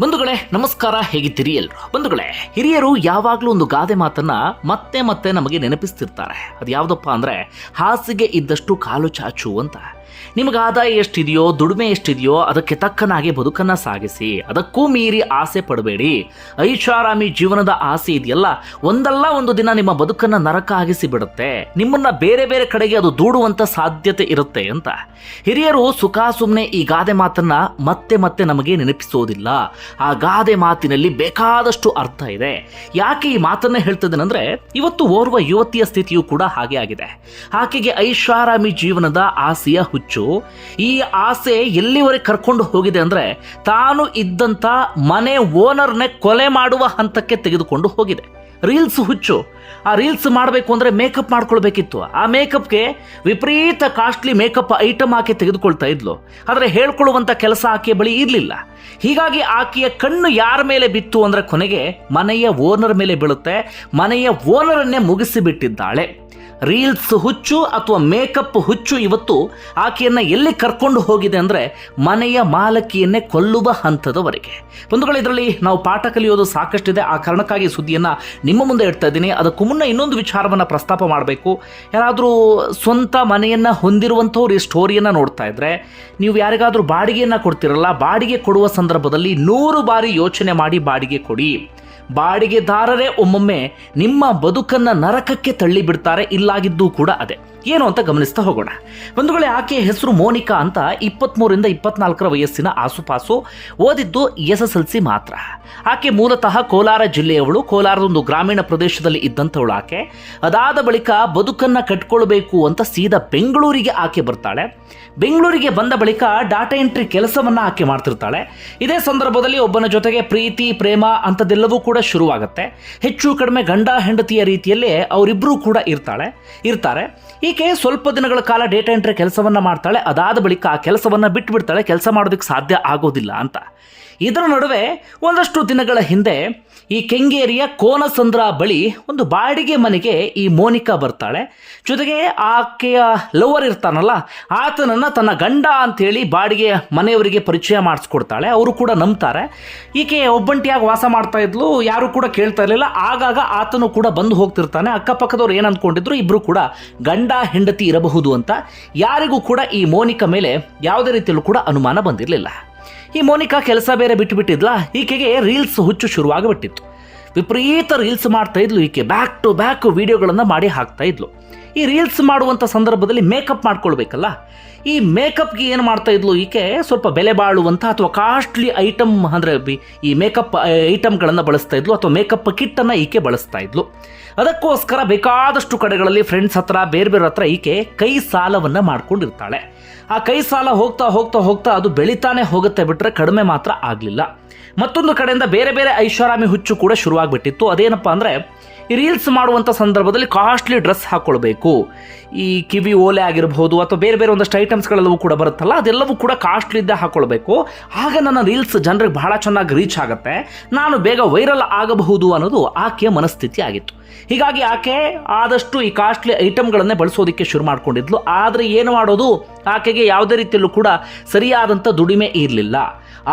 ಬಂಧುಗಳೇ, ನಮಸ್ಕಾರ, ಹೇಗಿದ್ದೀರಿ ಎಲ್ರು? ಬಂಧುಗಳೇ, ಹಿರಿಯರು ಯಾವಾಗಲೂ ಒಂದು ಗಾದೆ ಮಾತನ್ನ ಮತ್ತೆ ಮತ್ತೆ ನಮಗೆ ನೆನಪಿಸ್ತಿರ್ತಾರೆ. ಅದು ಯಾವುದಪ್ಪ ಅಂದ್ರೆ, ಹಾಸಿಗೆ ಇದ್ದಷ್ಟು ಕಾಲು ಚಾಚು ಅಂತ. ನಿಮಗೆ ಆದಾಯ ಎಷ್ಟಿದೆಯೋ, ದುಡಿಮೆ ಎಷ್ಟಿದೆಯೋ, ಅದಕ್ಕೆ ತಕ್ಕನಾಗಿ ಬದುಕನ್ನ ಸಾಗಿಸಿ. ಅದಕ್ಕೂ ಮೀರಿ ಆಸೆ ಪಡಬೇಡಿ. ಐಷಾರಾಮಿ ಜೀವನದ ಆಸೆ ಇದೆಯಲ್ಲ, ಒಂದಲ್ಲ ಒಂದು ದಿನ ನಿಮ್ಮ ಬದುಕನ್ನ ನರಕ ಆಗಿಸಿ ಬಿಡುತ್ತೆ ನಿಮ್ಮನ್ನ ಬೇರೆ ಬೇರೆ ಕಡೆಗೆ ಅದು ದೂಡುವಂತ ಸಾಧ್ಯತೆ ಇರುತ್ತೆ ಅಂತ. ಹಿರಿಯರು ಸುಖ ಸುಮ್ಮನೆ ಈ ಗಾದೆ ಮಾತನ್ನ ಮತ್ತೆ ಮತ್ತೆ ನಮಗೆ ನೆನಪಿಸೋದಿಲ್ಲ. ಆ ಗಾದೆ ಮಾತಿನಲ್ಲಿ ಬೇಕಾದಷ್ಟು ಅರ್ಥ ಇದೆ. ಯಾಕೆ ಈ ಮಾತನ್ನ ಹೇಳ್ತಿದ್ದೇನೆಂದ್ರೆ, ಇವತ್ತು ಓರ್ವ ಯುವತಿಯ ಸ್ಥಿತಿಯು ಕೂಡ ಹಾಗೆ ಆಗಿದೆ. ಆಕೆಗೆ ಐಷಾರಾಮಿ ಜೀವನದ ಆಸೆಯ ಹುಚ್ಚು, ಈ ಆಸೆ ಎಲ್ಲಿವರೆಗೆ ಕರ್ಕೊಂಡು ಹೋಗಿದೆ ಅಂದ್ರೆ ತಾನು ಇದ್ದಂಥ ಮನೆ ಓನರ್ನೇ ಕೊಲೆ ಮಾಡುವ ಹಂತಕ್ಕೆ ತೆಗೆದುಕೊಂಡು ಹೋಗಿದೆ. ರೀಲ್ಸ್ ಹುಚ್ಚು, ಆ ರೀಲ್ಸ್ ಮಾಡಬೇಕು ಅಂದ್ರೆ ಮೇಕಪ್ ಮಾಡ್ಕೊಳ್ಬೇಕಿತ್ತು. ಆ ಮೇಕಪ್ಗೆ ವಿಪರೀತ ಕಾಸ್ಟ್ಲಿ ಮೇಕಪ್ ಐಟಮ್ ಆಕೆ ತೆಗೆದುಕೊಳ್ತಾ ಇದ್ಲು. ಆದರೆ ಹೇಳ್ಕೊಳ್ಳುವಂಥ ಕೆಲಸ ಆಕೆ ಬಳಿ ಇರಲಿಲ್ಲ. ಹೀಗಾಗಿ ಆಕೆಯ ಕಣ್ಣು ಯಾರ ಮೇಲೆ ಬಿತ್ತು ಅಂದ್ರೆ ಕೊನೆಗೆ ಮನೆಯ ಓನರ್ ಮೇಲೆ ಬೀಳುತ್ತೆ. ಮನೆಯ ಓನರನ್ನೇ ಮುಗಿಸಿಬಿಟ್ಟಿದ್ದಾಳೆ. ರೀಲ್ಸ್ ಹುಚ್ಚು ಅಥವಾ ಮೇಕಪ್ ಹುಚ್ಚು ಇವತ್ತು ಆಕೆಯನ್ನ ಎಲ್ಲಿ ಕರ್ಕೊಂಡು ಹೋಗಿದೆ ಅಂದ್ರೆ ಮನೆಯ ಮಾಲಕಿಯನ್ನೇ ಕೊಲ್ಲುವ ಹಂತದವರೆಗೆ. ಬಂಧುಗಳು, ಇದರಲ್ಲಿ ನಾವು ಪಾಠ ಕಲಿಯೋದು ಸಾಕಷ್ಟಿದೆ. ಆ ಕಾರಣಕ್ಕಾಗಿ ಸುದ್ದಿಯನ್ನ ನಿಮ್ಮ ಮುಂದೆ ಇಡ್ತಾ ಇದ್ದೀನಿ. ಅದಕ್ಕೂ ಮುನ್ನ ಇನ್ನೊಂದು ವಿಚಾರವನ್ನ ಪ್ರಸ್ತಾಪ ಮಾಡಬೇಕು. ಯಾರಾದರೂ ಸ್ವಂತ ಮನೆಯನ್ನ ಹೊಂದಿರುವಂಥವ್ರು ಈ ಸ್ಟೋರಿಯನ್ನ ನೋಡ್ತಾ ಇದ್ರೆ, ನೀವು ಯಾರಿಗಾದ್ರೂ ಬಾಡಿಗೆಯನ್ನ ಕೊಡ್ತಿರಲ್ಲ, ಬಾಡಿಗೆ ಕೊಡುವ ಸಂದರ್ಭದಲ್ಲಿ ನೂರು ಬಾರಿ ಯೋಚನೆ ಮಾಡಿ ಬಾಡಿಗೆ ಕೊಡಿ. ಬಾಡಿಗೆದಾರರೇ ಒಮ್ಮೊಮ್ಮೆ ನಿಮ್ಮ ಬದುಕನ್ನ ನರಕಕ್ಕೆ ತಳ್ಳಿ ಬಿಡ್ತಾರೆ ಇಲ್ಲಾಗಿದ್ದು ಕೂಡ ಅದೇ. ಏನು ಅಂತ ಗಮನಿಸ್ತಾ ಹೋಗೋಣ. ಒಂದು ವೇಳೆ ಆಕೆಯ ಹೆಸರು ಮೋನಿಕಾ ಅಂತ ಇಪ್ಪತ್ಮೂರಿಂದ ಇಪ್ಪತ್ನಾಲ್ಕರ ವಯಸ್ಸಿನ ಆಸುಪಾಸು, ಓದಿದ್ದು ಎಸ್ ಎಸ್ ಎಲ್ ಸಿ ಮಾತ್ರ. ಆಕೆ ಮೂಲತಃ ಕೋಲಾರ ಜಿಲ್ಲೆಯವಳು. ಕೋಲಾರದ ಒಂದು ಗ್ರಾಮೀಣ ಪ್ರದೇಶದಲ್ಲಿ ಇದ್ದಂಥವಳು ಆಕೆ. ಅದಾದ ಬಳಿಕ ಬದುಕನ್ನು ಕಟ್ಕೊಳ್ಬೇಕು ಅಂತ ಸೀದಾ ಬೆಂಗಳೂರಿಗೆ ಆಕೆ ಬರ್ತಾಳೆ. ಬೆಂಗಳೂರಿಗೆ ಬಂದ ಬಳಿಕ ಡಾಟಾ ಎಂಟ್ರಿ ಕೆಲಸವನ್ನು ಆಕೆ ಮಾಡ್ತಿರ್ತಾಳೆ. ಇದೇ ಸಂದರ್ಭದಲ್ಲಿ ಒಬ್ಬನ ಜೊತೆಗೆ ಪ್ರೀತಿ, ಪ್ರೇಮ ಅಂಥದ್ದೆಲ್ಲವೂ ಕೂಡ ಶುರುವಾಗುತ್ತೆ. ಹೆಚ್ಚು ಕಡಿಮೆ ಗಂಡ ಹೆಂಡತಿಯ ರೀತಿಯಲ್ಲೇ ಅವರಿಬ್ಬರೂ ಕೂಡ ಇರ್ತಾಳೆ, ಇರ್ತಾರೆ. ಈಕೆ ಸ್ವಲ್ಪ ದಿನಗಳ ಕಾಲ ಡೇಟಾ ಎಂಟ್ರಿ ಕೆಲಸವನ್ನು ಮಾಡ್ತಾಳೆ, ಅದಾದ ಬಳಿಕ ಆ ಕೆಲಸವನ್ನ ಬಿಟ್ಟುಬಿಡ್ತಾಳೆ ಕೆಲಸ ಮಾಡೋದಕ್ಕೆ ಸಾಧ್ಯ ಆಗೋದಿಲ್ಲ ಅಂತ. ಇದರ ನಡುವೆ ಒಂದಷ್ಟು ದಿನಗಳ ಹಿಂದೆ ಈ ಕೆಂಗೇರಿಯ ಕೋನಸಂದ್ರ ಬಳಿ ಒಂದು ಬಾಡಿಗೆ ಮನೆಗೆ ಈ ಮೋನಿಕಾ ಬರ್ತಾಳೆ. ಜೊತೆಗೆ ಆಕೆಯ ಲವರ್ ಇರ್ತಾನಲ್ಲ, ಆತನನ್ನ ತನ್ನ ಗಂಡ ಅಂತೇಳಿ ಬಾಡಿಗೆ ಮನೆಯವರಿಗೆ ಪರಿಚಯ ಮಾಡಿಸ್ಕೊಡ್ತಾಳೆ. ಅವರು ಕೂಡ ನಂಬ್ತಾರೆ. ಈಕೆ ಒಬ್ಬಂಟಿಯಾಗಿ ವಾಸ ಮಾಡ್ತಾ ಇದ್ಲು, ಯಾರು ಕೂಡ ಕೇಳ್ತಾ ಇರಲಿಲ್ಲ. ಆಗಾಗ ಆತನು ಕೂಡ ಬಂದು ಹೋಗ್ತಿರ್ತಾನೆ. ಅಕ್ಕಪಕ್ಕದವ್ರು ಏನು ಅಂದ್ಕೊಂಡಿದ್ರು ಇಬ್ರು ಕೂಡ ಗಂಡ ಹೆಂಡತಿ ಇರಬಹುದು ಅಂತ. ಯಾರಿಗೂ ಕೂಡ ಈ ಮೋನಿಕಾ ಮೇಲೆ ಯಾವುದೇ ರೀತಿಯಲ್ಲೂ ಕೂಡ ಅನುಮಾನ ಬಂದಿರಲಿಲ್ಲ. ಈ ಮೋನಿಕಾ ಕೆಲಸ ಬೇರೆ ಬಿಟ್ಟುಬಿಟ್ಟಿದ್ಲ ಈಕೆಗೆ ರೀಲ್ಸ್ ಹುಚ್ಚು ಶುರುವಾಗಿಬಿಟ್ಟಿತ್ತು. ವಿಪರೀತ ರೀಲ್ಸ್ ಮಾಡ್ತಾ ಇದ್ಲು ಈಕೆ. ಬ್ಯಾಕ್ ಟು ಬ್ಯಾಕ್ ವಿಡಿಯೋಗಳನ್ನು ಮಾಡಿ ಹಾಕ್ತಾ ಇದ್ಲು. ಈ ರೀಲ್ಸ್ ಮಾಡುವಂಥ ಸಂದರ್ಭದಲ್ಲಿ ಮೇಕಪ್ ಮಾಡ್ಕೊಳ್ಬೇಕಲ್ಲ? ಈ ಮೇಕಪ್ಗೆ ಏನು ಮಾಡ್ತಾ ಇದ್ಲು ಈಕೆ? ಸ್ವಲ್ಪ ಬೆಲೆ ಬಾಳುವಂಥ ಅಥವಾ ಕಾಸ್ಟ್ಲಿ ಐಟಮ್ ಅಂದರೆ ಈ ಮೇಕಪ್ ಐಟಮ್ಗಳನ್ನು ಬಳಸ್ತಾ ಇದ್ಲು ಅಥವಾ ಮೇಕಪ್ ಕಿಟ್ಟನ್ನು ಈಕೆ ಬಳಸ್ತಾ ಇದ್ಲು. ಅದಕ್ಕೋಸ್ಕರ ಬೇಕಾದಷ್ಟು ಕಡೆಗಳಲ್ಲಿ ಫ್ರೆಂಡ್ಸ್ ಹತ್ರ ಬೇರೆ ಬೇರೆ ಹತ್ರ ಈಕೆ ಕೈ ಸಾಲವನ್ನು ಮಾಡ್ಕೊಂಡಿರ್ತಾಳೆ. ಆ ಕೈ ಸಾಲ ಹೋಗ್ತಾ ಹೋಗ್ತಾ ಹೋಗ್ತಾ ಅದು ಬೆಳಿತಾನೆ ಹೋಗುತ್ತೆ ಬಿಟ್ಟರೆ ಕಡಿಮೆ ಮಾತ್ರ ಆಗಲಿಲ್ಲ. ಮತ್ತೊಂದು ಕಡೆಯಿಂದ ಬೇರೆ ಬೇರೆ ಐಷಾರಾಮಿ ಹುಚ್ಚು ಕೂಡ ಶುರುವಾಗ್ಬಿಟ್ಟಿತ್ತು. ಅದೇನಪ್ಪ ಅಂದರೆ ರೀಲ್ಸ್ ಮಾಡುವಂಥ ಸಂದರ್ಭದಲ್ಲಿ ಕಾಸ್ಟ್ಲಿ ಡ್ರೆಸ್ ಹಾಕ್ಕೊಳ್ಬೇಕು ಈ ಕಿವಿ ಓಲೆ ಆಗಿರಬಹುದು ಅಥವಾ ಬೇರೆ ಬೇರೆ ಒಂದಷ್ಟು ಐಟಮ್ಸ್ಗಳೆಲ್ಲವೂ ಕೂಡ ಬರುತ್ತಲ್ಲ, ಅದೆಲ್ಲವೂ ಕೂಡ ಕಾಸ್ಟ್ಲಿ ಇದ್ದೇ ಹಾಕ್ಕೊಳ್ಬೇಕು ಆಗ ನನ್ನ ರೀಲ್ಸ್ ಜನರಿಗೆ ಬಹಳ ಚೆನ್ನಾಗಿ ರೀಚ್ ಆಗುತ್ತೆ. ನಾನು ಬೇಗ ವೈರಲ್ ಆಗಬಹುದು ಅನ್ನೋದು ಆಕೆಯ ಮನಸ್ಥಿತಿ ಆಗಿತ್ತು. ಹೀಗಾಗಿ ಆಕೆ ಆದಷ್ಟು ಈ ಕಾಸ್ಟ್ಲಿ ಐಟಮ್ಗಳನ್ನೇ ಬಳಸೋದಕ್ಕೆ ಶುರು ಮಾಡಿಕೊಂಡಿದ್ಲು. ಆದರೆ ಏನು ಮಾಡೋದು? ಆಕೆಗೆ ಯಾವುದೇ ರೀತಿಯಲ್ಲೂ ಕೂಡ ಸರಿಯಾದಂಥ ದುಡಿಮೆ ಇರಲಿಲ್ಲ.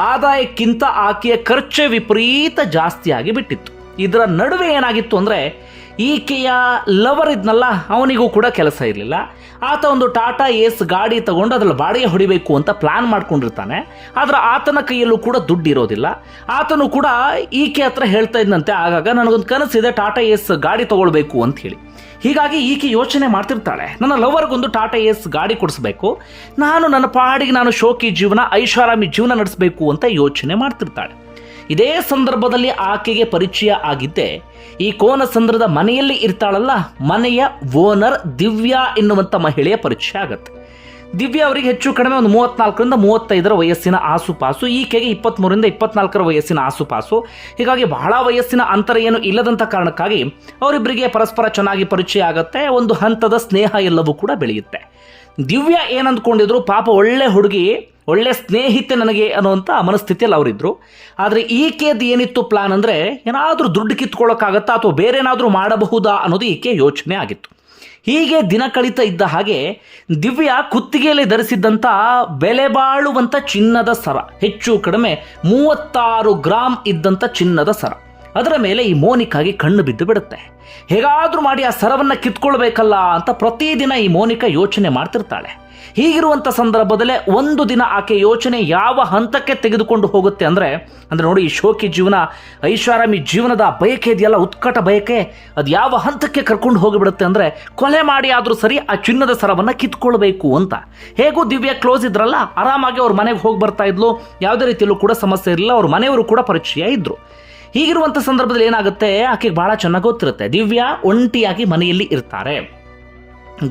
ಆದಾಯಕ್ಕಿಂತ ಆಕೆಯ ಖರ್ಚೆ ವಿಪರೀತ ಜಾಸ್ತಿಯಾಗಿ ಬಿಟ್ಟಿತ್ತು. ಇದರ ನಡುವೆ ಏನಾಗಿತ್ತು ಅಂದರೆ, ಈಕೆಯ ಲವರ್ ಇದ್ನಲ್ಲ, ಅವನಿಗೂ ಕೂಡ ಕೆಲಸ ಇರಲಿಲ್ಲ. ಆತ ಒಂದು ಟಾಟಾ ಏಸ್ ಗಾಡಿ ತಗೊಂಡು ಅದ್ರಲ್ಲಿ ಬಾಡಿಗೆ ಹೊಡಿಬೇಕು ಅಂತ ಪ್ಲಾನ್ ಮಾಡ್ಕೊಂಡಿರ್ತಾನೆ. ಆದರೆ ಆತನ ಕೈಯಲ್ಲೂ ಕೂಡ ದುಡ್ಡು ಇರೋದಿಲ್ಲ. ಆತನು ಕೂಡ ಈಕೆ ಹತ್ರ ಹೇಳ್ತಾ ಇದ್ದಂತೆ ಆಗಾಗ ನನಗೊಂದು ಕನಸಿದೆ ಟಾಟಾ ಏಸ್ ಗಾಡಿ ತಗೊಳ್ಬೇಕು ಅಂತ ಹೇಳಿ. ಹೀಗಾಗಿ ಈಕೆ ಯೋಚನೆ ಮಾಡ್ತಿರ್ತಾಳೆ, ನನ್ನ ಲವರ್ಗೊಂದು ಟಾಟಾ ಏಸ್ ಗಾಡಿ ಕೊಡಿಸ್ಬೇಕು. ನಾನು ನನ್ನ ಪಾಡಿಗೆ ನಾನು ಶೋಕಿ ಜೀವನ, ಐಷಾರಾಮಿ ಜೀವನ ನಡೆಸಬೇಕು ಅಂತ ಯೋಚನೆ ಮಾಡ್ತಿರ್ತಾಳೆ. ಇದೇ ಸಂದರ್ಭದಲ್ಲಿ ಆಕೆಗೆ ಪರಿಚಯ ಆಗಿದ್ದೆ. ಈ ಕೋನಸಂದ್ರದ ಮನೆಯಲ್ಲಿ ಇರ್ತಾಳಲ್ಲ, ಮನೆಯ ಓನರ್ ದಿವ್ಯಾ ಎನ್ನುವಂಥ ಮಹಿಳೆಯ ಪರಿಚಯ ಆಗತ್ತೆ. ದಿವ್ಯಾ ಅವರಿಗೆ ಹೆಚ್ಚು ಕಡಿಮೆ ಒಂದು ಮೂವತ್ನಾಲ್ಕರಿಂದ ಮೂವತ್ತೈದರ ವಯಸ್ಸಿನ ಆಸುಪಾಸು, ಈಕೆಗೆ ಇಪ್ಪತ್ತ್ಮೂರಿಂದ ಇಪ್ಪತ್ನಾಲ್ಕರ ವಯಸ್ಸಿನ ಆಸುಪಾಸು. ಹೀಗಾಗಿ ಬಹಳ ವಯಸ್ಸಿನ ಅಂತರ ಏನು ಇಲ್ಲದಂಥ ಕಾರಣಕ್ಕಾಗಿ ಅವರಿಬ್ಬರಿಗೆ ಪರಸ್ಪರ ಚೆನ್ನಾಗಿ ಪರಿಚಯ ಆಗುತ್ತೆ, ಒಂದು ಹಂತದ ಸ್ನೇಹ ಎಲ್ಲವೂ ಕೂಡ ಬೆಳೆಯುತ್ತೆ. ದಿವ್ಯಾ ಏನಂದ್ಕೊಂಡಿದ್ರು ಪಾಪ ಒಳ್ಳೆ ಹುಡುಗಿ, ಒಳ್ಳೆ ಸ್ನೇಹಿತೆ ನನಗೆ ಅನ್ನುವಂಥ ಮನಸ್ಥಿತಿಯಲ್ಲಿ ಅವರಿದ್ದರು ಆದರೆ ಈಕೆದು ಏನಿತ್ತು ಪ್ಲಾನ್ ಅಂದರೆ ಏನಾದರೂ ದುಡ್ಡು ಕಿತ್ಕೊಳ್ಳೋಕ್ಕಾಗತ್ತಾ ಅಥವಾ ಬೇರೆ ಏನಾದರೂ ಮಾಡಬಹುದಾ ಅನ್ನೋದು ಈಕೆ ಯೋಚನೆ ಆಗಿತ್ತು. ಹೀಗೆ ದಿನ ಕಳೀತಾ ಇದ್ದ ಹಾಗೆ ದಿವ್ಯ ಕುತ್ತಿಗೆಯಲ್ಲಿ ಧರಿಸಿದ್ದಂಥ ಬೆಲೆ ಬಾಳುವಂಥ ಚಿನ್ನದ ಸರ, ಹೆಚ್ಚು ಕಡಿಮೆ ಮೂವತ್ತಾರು ಗ್ರಾಮ್ ಇದ್ದಂಥ ಚಿನ್ನದ ಸರ. ಅದರ ಮೇಲೆ ಈ ಮೋನಿಕಾಗೆ ಕಣ್ಣು ಬಿದ್ದು ಬಿಡುತ್ತೆ. ಹೇಗಾದರೂ ಮಾಡಿ ಆ ಸರವನ್ನು ಕಿತ್ಕೊಳ್ಬೇಕಲ್ಲ ಅಂತ ಪ್ರತಿದಿನ ಈ ಮೋನಿಕಾ ಯೋಚನೆ ಮಾಡ್ತಿರ್ತಾಳೆ. ಹೀಗಿರುವಂಥ ಸಂದರ್ಭದಲ್ಲೇ ಒಂದು ದಿನ ಆಕೆ ಯೋಚನೆ ಯಾವ ಹಂತಕ್ಕೆ ತೆಗೆದುಕೊಂಡು ಹೋಗುತ್ತೆ ಅಂದರೆ ಅಂದರೆ ನೋಡಿ ಈ ಶೋಕಿ ಜೀವನ, ಐಷಾರಾಮಿ ಜೀವನದ ಬಯಕೆ ಇದೆಯಲ್ಲ, ಉತ್ಕಟ ಬಯಕೆ, ಅದು ಯಾವ ಹಂತಕ್ಕೆ ಕರ್ಕೊಂಡು ಹೋಗಿಬಿಡುತ್ತೆ ಅಂದರೆ, ಕೊಲೆ ಮಾಡಿ ಆದರೂ ಸರಿ ಆ ಚಿನ್ನದ ಸರವನ್ನು ಕಿತ್ಕೊಳ್ಬೇಕು ಅಂತ. ಹೇಗೂ ದಿವ್ಯ ಕ್ಲೋಸ್ ಇದ್ರಲ್ಲ, ಆರಾಮಾಗಿ ಅವ್ರ ಮನೆಗೆ ಹೋಗಿ ಬರ್ತಾ ಇದ್ಲು, ಯಾವುದೇ ರೀತಿಯಲ್ಲೂ ಕೂಡ ಸಮಸ್ಯೆ ಇರಲಿಲ್ಲ, ಅವ್ರ ಮನೆಯವರು ಕೂಡ ಪರಿಚಯ ಇದ್ರು. ಹೀಗಿರುವಂಥ ಸಂದರ್ಭದಲ್ಲಿ ಏನಾಗುತ್ತೆ? ಆಕೆಗೆ ಬಹಳ ಚೆನ್ನಾಗಿ ಗೊತ್ತಿರುತ್ತೆ. ದಿವ್ಯಾ ಒಂಟಿಯಾಗಿ ಮನೆಯಲ್ಲಿ ಇರ್ತಾರೆ.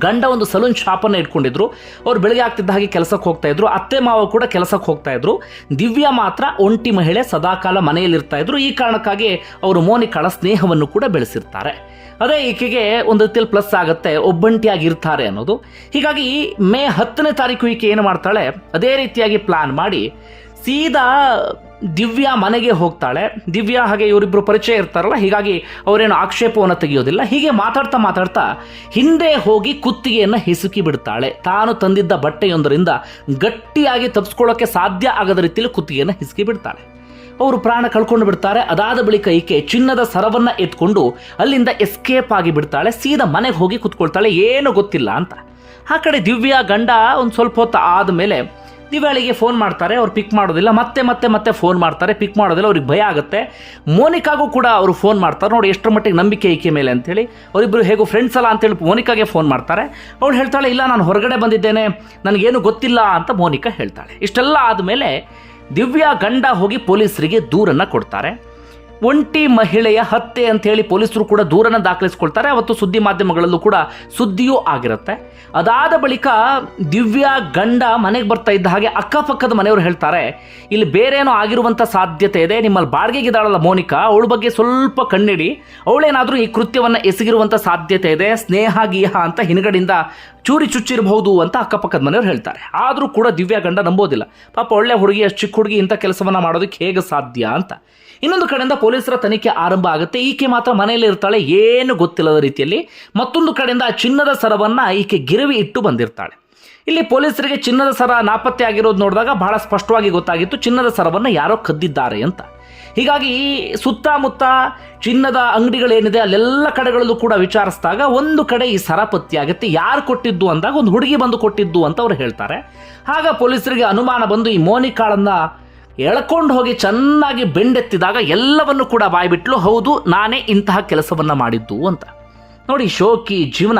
ಗಂಡ ಒಂದು ಸಲೂನ್ ಶಾಪನ್ನು ಇಟ್ಕೊಂಡಿದ್ರು. ಅವ್ರು ಬೆಳಗ್ಗೆ ಆಗ್ತಿದ್ದ ಹಾಗೆ ಕೆಲಸಕ್ಕೆ ಹೋಗ್ತಾ ಇದ್ರು. ಅತ್ತೆ ಮಾವ ಕೂಡ ಕೆಲಸಕ್ಕೆ ಹೋಗ್ತಾ ಇದ್ರು. ದಿವ್ಯಾ ಮಾತ್ರ ಒಂಟಿ ಮಹಿಳೆ ಸದಾಕಾಲ ಮನೆಯಲ್ಲಿ ಇರ್ತಾ ಇದ್ರು. ಈ ಕಾರಣಕ್ಕಾಗಿ ಅವರು ಮೋನಿಕಾಳ ಸ್ನೇಹವನ್ನು ಕೂಡ ಬೆಳೆಸಿರ್ತಾರೆ. ಅದೇ ಈಕೆಗೆ ಒಂದು ರೀತಿಯಲ್ಲಿ ಪ್ಲಸ್ ಆಗುತ್ತೆ. ಒಬ್ಬಂಟಿಯಾಗಿ ಇರ್ತಾರೆ ಅನ್ನೋದು. ಹೀಗಾಗಿ ಮೇ ಹತ್ತನೇ ತಾರೀಕು ಈಕೆ ಏನು ಮಾಡ್ತಾಳೆ? ಅದೇ ರೀತಿಯಾಗಿ ಪ್ಲಾನ್ ಮಾಡಿ ಸೀದಾ ದಿವ್ಯಾ ಮನೆಗೆ ಹೋಗ್ತಾಳೆ. ದಿವ್ಯಾ ಹಾಗೆ ಇವರಿಬ್ಬರು ಪರಿಚಯ ಇರ್ತಾರಲ್ಲ, ಹೀಗಾಗಿ ಅವರೇನು ಆಕ್ಷೇಪವನ್ನು ತೆಗೆಯೋದಿಲ್ಲ. ಹೀಗೆ ಮಾತಾಡ್ತಾ ಮಾತಾಡ್ತಾ ಹಿಂದೆ ಹೋಗಿ ಕುತ್ತಿಗೆಯನ್ನು ಹಿಸುಕಿ ಬಿಡ್ತಾಳೆ. ತಾನು ತಂದಿದ್ದ ಬಟ್ಟೆಯೊಂದರಿಂದ ಗಟ್ಟಿಯಾಗಿ ತಪ್ಪಿಸ್ಕೊಳ್ಳೋಕೆ ಸಾಧ್ಯ ಆಗದ ರೀತಿಯಲ್ಲಿ ಕುತ್ತಿಗೆಯನ್ನು ಹಿಸುಕಿ ಬಿಡ್ತಾಳೆ. ಅವರು ಪ್ರಾಣ ಕಳ್ಕೊಂಡು ಬಿಡ್ತಾರೆ. ಅದಾದ ಬಳಿಕ ಈಕೆ ಚಿನ್ನದ ಸರವನ್ನು ಎತ್ಕೊಂಡು ಅಲ್ಲಿಂದ ಎಸ್ಕೇಪ್ ಆಗಿ ಬಿಡ್ತಾಳೆ. ಸೀದಾ ಮನೆಗೆ ಹೋಗಿ ಕುತ್ಕೊಳ್ತಾಳೆ. ಏನು ಗೊತ್ತಿಲ್ಲ ಅಂತ. ಆ ಕಡೆ ದಿವ್ಯಾ ಗಂಡ ಒಂದು ಸ್ವಲ್ಪ ಹೊತ್ತು ಆದಮೇಲೆ ದಿವ್ಯಾಳಿಗೆ ಫೋನ್ ಮಾಡ್ತಾರೆ, ಅವ್ರು ಪಿಕ್ ಮಾಡೋದಿಲ್ಲ. ಮತ್ತೆ ಮತ್ತೆ ಮತ್ತೆ ಫೋನ್ ಮಾಡ್ತಾರೆ ಪಿಕ್ ಮಾಡೋದಿಲ್ಲ, ಅವ್ರಿಗೆ ಭಯ ಆಗುತ್ತೆ. ಮೋನಿಕಾಗೂ ಕೂಡ ಅವರು ಫೋನ್ ಮಾಡ್ತಾರೆ. ನೋಡಿ, ಎಷ್ಟರ ಮಟ್ಟಿಗೆ ನಂಬಿಕೆ ಈಕೆ ಮೇಲೆ ಅಂತೇಳಿ. ಅವರಿಬ್ಬರು ಹೇಗೋ ಫ್ರೆಂಡ್ಸ್ ಅಲ್ಲ ಅಂತೇಳಿ ಮೋನಿಕಾಗೆ ಫೋನ್ ಮಾಡ್ತಾರೆ. ಅವಳು ಹೇಳ್ತಾಳೆ, ಇಲ್ಲ, ನಾನು ಹೊರಗಡೆ ಬಂದಿದ್ದೇನೆ. ನನಗೇನು ಗೊತ್ತಿಲ್ಲ ಅಂತ ಮೋನಿಕಾ ಹೇಳ್ತಾಳೆ. ಇಷ್ಟೆಲ್ಲ ಆದಮೇಲೆ ದಿವ್ಯಾ ಗಂಡ ಹೋಗಿ ಪೊಲೀಸರಿಗೆ ದೂರನ್ನು ಕೊಡ್ತಾರೆ. ಒಂಟಿ ಮಹಿಳೆಯ ಹತ್ಯೆ ಅಂತ ಹೇಳಿ ಪೊಲೀಸರು ಕೂಡ ದೂರನ್ನು ದಾಖಲಿಸ್ಕೊಳ್ತಾರೆ. ಅವತ್ತು ಸುದ್ದಿ ಮಾಧ್ಯಮಗಳಲ್ಲೂ ಕೂಡ ಸುದ್ದಿಯೂ ಆಗಿರುತ್ತೆ. ಅದಾದ ಬಳಿಕ ದಿವ್ಯಾ ಗಂಡ ಮನೆಗೆ ಬರ್ತಾ ಇದ್ದ ಹಾಗೆ ಅಕ್ಕಪಕ್ಕದ ಮನೆಯವರು ಹೇಳ್ತಾರೆ, ಇಲ್ಲಿ ಬೇರೇನೋ ಆಗಿರುವಂಥ ಸಾಧ್ಯತೆ ಇದೆ. ನಿಮ್ಮಲ್ಲಿ ಬಾಡಿಗೆಗಿದ್ದಾಳಲ್ಲ ಮೋನಿಕಾ. ಅವಳ ಬಗ್ಗೆ ಸ್ವಲ್ಪ ಕಣ್ಣಿಡಿ. ಅವಳೇನಾದರೂ ಈ ಕೃತ್ಯವನ್ನು ಎಸಗಿರುವಂಥ ಸಾಧ್ಯತೆ ಇದೆ. ಸ್ನೇಹ, ಗೀಹ ಅಂತ ಹಿಂಗಡಿಂದ ಚೂರಿ ಚುಚ್ಚಿರಬಹುದು ಅಂತ ಅಕ್ಕಪಕ್ಕದ ಮನೆಯವರು ಹೇಳ್ತಾರೆ. ಆದರೂ ಕೂಡ ದಿವ್ಯಾ ಗಂಡ ನಂಬೋದಿಲ್ಲ. ಪಾಪ ಒಳ್ಳೆ ಹುಡುಗಿ, ಅಷ್ಟು ಚಿಕ್ಕ ಹುಡುಗಿ ಇಂಥ ಕೆಲಸವನ್ನು ಮಾಡೋದಕ್ಕೆ ಹೇಗೆ ಸಾಧ್ಯ? ಅಂತ. ಇನ್ನೊಂದು ಕಡೆಯಿಂದ ಪೊಲೀಸರ ತನಿಖೆ ಆರಂಭ ಆಗುತ್ತೆ. ಈಕೆ ಮಾತ್ರ ಮನೆಯಲ್ಲಿ ಇರ್ತಾಳೆ, ಏನು ಗೊತ್ತಿಲ್ಲದ ರೀತಿಯಲ್ಲಿ. ಮತ್ತೊಂದು ಕಡೆಯಿಂದ ಆ ಚಿನ್ನದ ಸರವನ್ನ ಈಕೆ ಗಿರವಿ ಇಟ್ಟು ಬಂದಿರ್ತಾಳೆ. ಇಲ್ಲಿ ಪೊಲೀಸರಿಗೆ ಚಿನ್ನದ ಸರ ನಾಪತ್ತೆ ಆಗಿರೋದು ನೋಡಿದಾಗ ಬಹಳ ಸ್ಪಷ್ಟವಾಗಿ ಗೊತ್ತಾಗಿತ್ತು, ಚಿನ್ನದ ಸರವನ್ನು ಯಾರೋ ಕದ್ದಿದ್ದಾರೆ ಅಂತ. ಹೀಗಾಗಿ ಈ ಸುತ್ತಮುತ್ತ ಚಿನ್ನದ ಅಂಗಡಿಗಳೇನಿದೆ, ಅಲ್ಲೆಲ್ಲ ಕಡೆಗಳಲ್ಲೂ ಕೂಡ ವಿಚಾರಿಸಿದಾಗ ಒಂದು ಕಡೆ ಈ ಸರ ಪತ್ತೆಯಾಗುತ್ತೆ ಯಾರು ಕೊಟ್ಟಿದ್ದು ಅಂದಾಗ ಒಂದು ಹುಡುಗಿ ಬಂದು ಕೊಟ್ಟಿದ್ದು ಅಂತ ಅವ್ರು ಹೇಳ್ತಾರೆ. ಆಗ ಪೊಲೀಸರಿಗೆ ಅನುಮಾನ ಬಂದು ಈ ಮೋನಿಕಾಳನ್ನ ಎಳ್ಕೊಂಡು ಹೋಗಿ ಚೆನ್ನಾಗಿ ಬೆಂಡೆತ್ತಿದಾಗ ಎಲ್ಲವನ್ನು ಕೂಡ ಬಾಯ್ಬಿಟ್ಲು, ಹೌದು, ನಾನೇ ಇಂತಹ ಕೆಲಸವನ್ನು ಮಾಡಿದ್ದು ಅಂತ. ನೋಡಿ, ಶೋಕಿ ಜೀವನ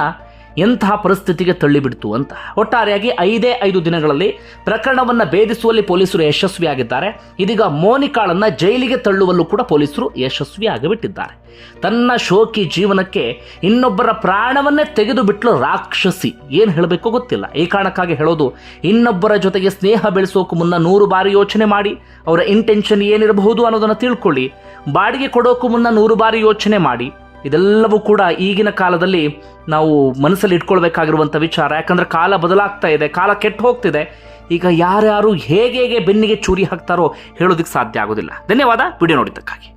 ಎಂತಹ ಪರಿಸ್ಥಿತಿಗೆ ತಳ್ಳಿಬಿಡ್ತು ಅಂತ. ಒಟ್ಟಾರೆಯಾಗಿ ಐದೇ ಐದು ದಿನಗಳಲ್ಲಿ ಪ್ರಕರಣವನ್ನು ಭೇದಿಸುವಲ್ಲಿ ಪೊಲೀಸರು ಯಶಸ್ವಿಯಾಗಿದ್ದಾರೆ. ಇದೀಗ ಮೋನಿಕಾಳನ್ನ ಜೈಲಿಗೆ ತಳ್ಳುವಲ್ಲೂ ಕೂಡ ಪೊಲೀಸರು ಯಶಸ್ವಿಯಾಗಿಬಿಟ್ಟಿದ್ದಾರೆ. ತನ್ನ ಶೋಕಿ ಜೀವನಕ್ಕೆ ಇನ್ನೊಬ್ಬರ ಪ್ರಾಣವನ್ನೇ ತೆಗೆದು ಬಿಟ್ಲು ರಾಕ್ಷಸಿ. ಏನು ಹೇಳಬೇಕು ಗೊತ್ತಿಲ್ಲ. ಈ ಕಾರಣಕ್ಕಾಗಿ ಹೇಳೋದು, ಇನ್ನೊಬ್ಬರ ಜೊತೆಗೆ ಸ್ನೇಹ ಬೆಳೆಸೋಕೆ ಮುನ್ನ ನೂರು ಬಾರಿ ಯೋಚನೆ ಮಾಡಿ, ಅವರ ಇಂಟೆನ್ಷನ್ ಏನಿರಬಹುದು ಅನ್ನೋದನ್ನು ತಿಳ್ಕೊಳ್ಳಿ. ಬಾಡಿಗೆ ಕೊಡೋಕು ಮುನ್ನ ನೂರು ಬಾರಿ ಯೋಚನೆ ಮಾಡಿ ಇದೆಲ್ಲವೂ ಕೂಡ ಈಗಿನ ಕಾಲದಲ್ಲಿ ನಾವು ಮನಸ್ಸಲ್ಲಿ ಇಟ್ಕೊಳ್ಬೇಕಾಗಿರುವಂಥ ವಿಚಾರ. ಯಾಕಂದ್ರೆ ಕಾಲ ಬದಲಾಗ್ತಾ ಇದೆ, ಕಾಲ ಕೆಟ್ಟು ಹೋಗ್ತಿದೆ. ಈಗ ಯಾರ್ಯಾರು ಹೇಗೆ ಹೇಗೆ ಬೆನ್ನಿಗೆ ಚೂರಿ ಹಾಕ್ತಾರೋ ಹೇಳೋದಕ್ಕೆ ಸಾಧ್ಯ ಆಗೋದಿಲ್ಲ. ಧನ್ಯವಾದ, ವಿಡಿಯೋ ನೋಡಿದ್ದಕ್ಕಾಗಿ.